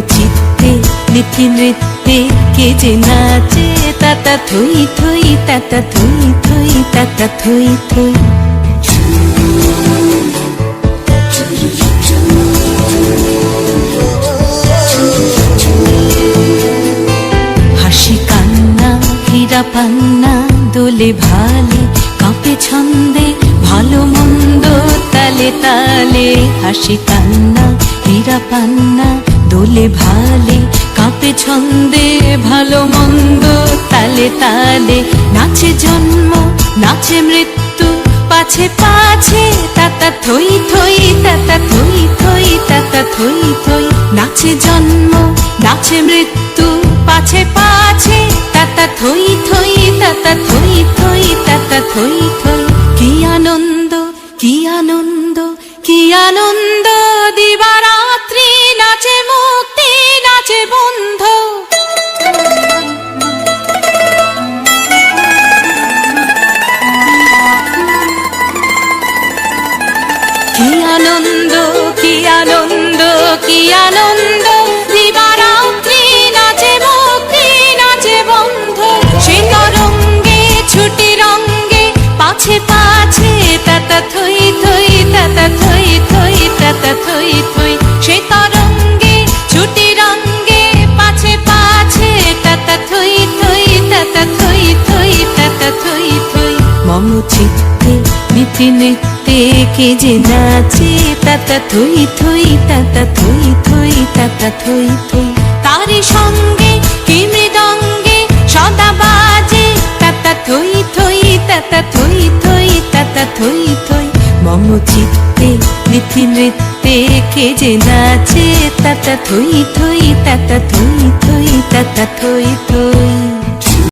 চিত্তে নীতি নৃত্যে কে যে নাচে, তাতা থই থই, তাতা থই থই, তাতা থই থই। হাসি কান্না, হীরা পান্না, দোলে ভালে, কাঁপে ছন্দে, ভালো মন্দ তালে তালে। হাসি কান্না, হীরা পান্না দোলে ভালে, কাঁপে ছন্দে, ভালো মন্দ, তালে তালে। নাচে জন্ম, নাচে মৃত্যু, পাছে পাছে, তাতা থই থই, তাতা থই থই, তাতা থই থই। নাচে জন্ম, নাচে মৃত্যু আনন্দ, কি আনন্দ কি আনন্দ। দিবারাত্রি নাচে মুক্তি নাচে বন্ধ। সে তরঙ্গে ছুটি রঙ্গে পাছে পাছে, তাতা থই থই, তাতা থই থই, তাতা থই থই। সে তরঙ্গে ছুটি রঙ্গে পাছে পাছে, তাতা থই থই, তাতা থই থই, তাতা থই থই। মম চিত্তে নীতি নৃত্যে কে যে নাচে, তাতা থই থই, তাতা থই থই, তাতা থই থই। তারি সঙ্গে কি মৃদঙ্গে সদা বাজে, তাতা থই থই, তাতা থই থই, তাতা থই থই। মম চিত্তে নীতি নৃত্যে কে যে নাচে, তাতা থই থই, তাতা থই থই, তাতা থই থই।